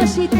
mamacita.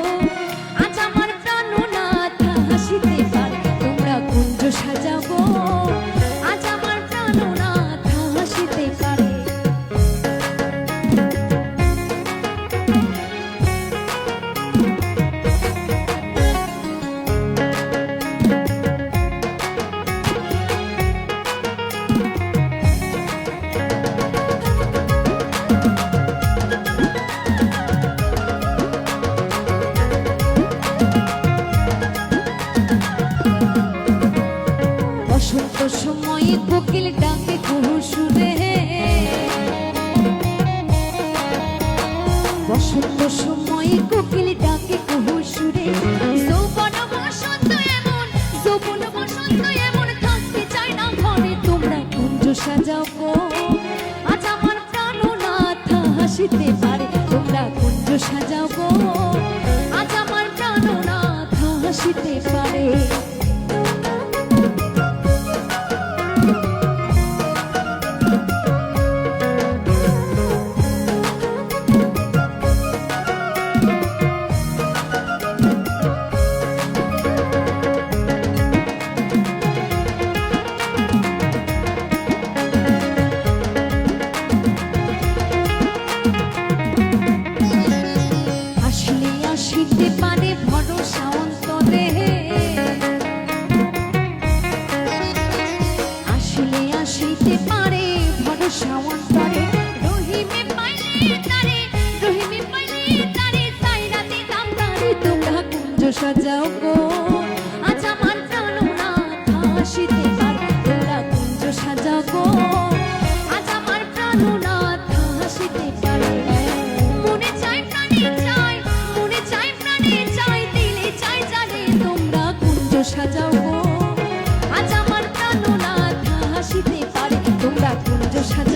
বসন্ত কোকিল ডাকে কুহু সুরে যৌবন চায় না ঘরে। তোমরা কুঞ্জ সাজাও গো। আজ আমার প্রাণনাথ হাসিতে পারে, তোমরা কুঞ্জ সাজাও সাজাও গো। আজ আমার প্রাণনাথ হাসিতে পারে তোমরা কুঞ্জ সাজাও